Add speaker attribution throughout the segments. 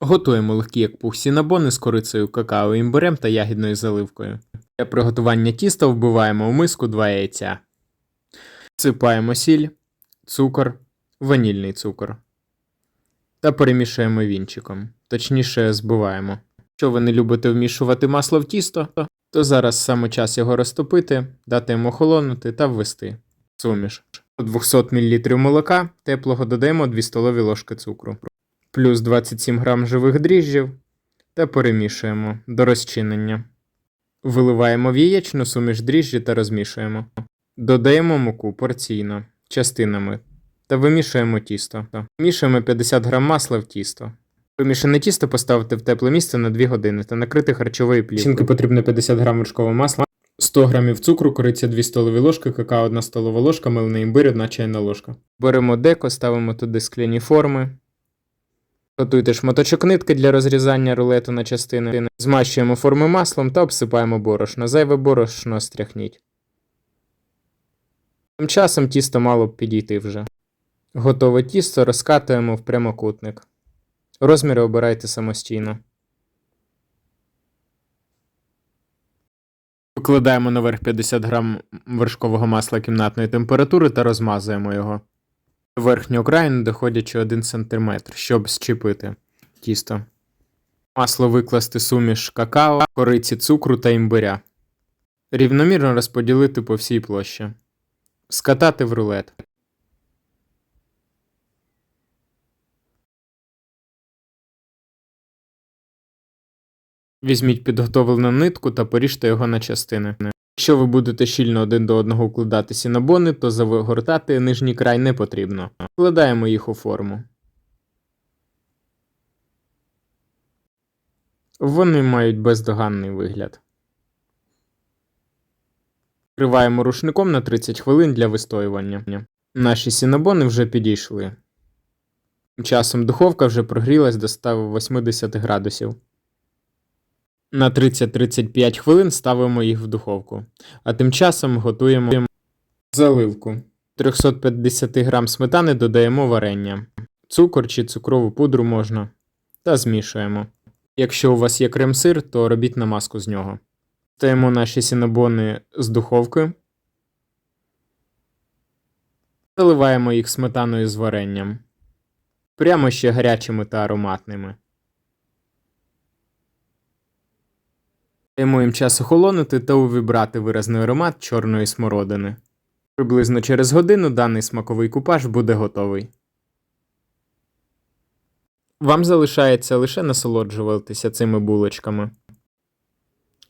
Speaker 1: Готуємо легкі як пух сінабони з корицею какао, імбирем та ягідною заливкою. Для приготування тіста вбиваємо у миску 2 яйця. Всипаємо сіль, цукор, ванільний цукор. Та перемішуємо вінчиком, точніше збиваємо. Якщо ви не любите вмішувати масло в тісто, то зараз саме час його розтопити, дати йому охолонути та ввести. Суміш. До 200 мл молока теплого додаємо 2 столові ложки цукру, плюс 27 г живих дріжджів та перемішуємо до розчинення. Виливаємо в яєчну суміш дріжджі та розмішуємо. Додаємо муку порційно, частинами та вимішуємо тісто. Вмішуємо 50 г масла в тісто. Вимішане тісто поставити в тепле місце на 2 години та накрити харчовою плівкою. Шинки потрібно 50 г вершкового масла, 100 г цукру, кориця 2 столові ложки, какао 1 столова ложка, мелений імбир 1 чайна ложка. Беремо деко, ставимо туди скляні форми. Готуйте шматочок нитки для розрізання рулету на частини. Змащуємо форми маслом та обсипаємо борошно. Зайве борошно стряхніть. Тим часом тісто мало б підійти вже. Готове тісто розкатуємо в прямокутник. Розміри обирайте самостійно. Викладаємо наверх 50 грам вершкового масла кімнатної температури та розмазуємо його. Краю не доходячи 1 см, щоб зчепити тісто. Масло викласти суміш какао, кориці цукру та імбиря. Рівномірно розподілити по всій площі. Скатати в рулет. Візьміть підготовлену нитку та поріжте його на частини. Якщо ви будете щільно один до одного укладати сінабони, то завигортати нижній край не потрібно. Вкладаємо їх у форму. Вони мають бездоганний вигляд. Вкриваємо рушником на 30 хвилин для вистоювання. Наші сінабони вже підійшли. Часом духовка вже прогрілась до 180 градусів. На 30-35 хвилин ставимо їх в духовку, а тим часом готуємо заливку. 350 г сметани додаємо варення, цукор чи цукрову пудру можна та змішуємо. Якщо у вас є крем-сир, то робіть намазку з нього. Стаємо наші сінабони з духовки. Заливаємо їх сметаною з варенням. Прямо ще гарячими та ароматними. Даємо їм час охолонути та увібрати виразний аромат чорної смородини. Приблизно через годину даний смаковий купаж буде готовий. Вам залишається лише насолоджуватися цими булочками.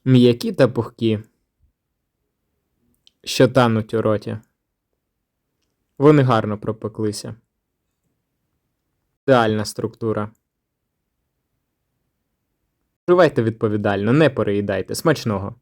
Speaker 1: М'які та пухкі, що тануть у роті. Вони гарно пропеклися. Ідеальна структура. Вживайте відповідально, не переїдайте. Смачного!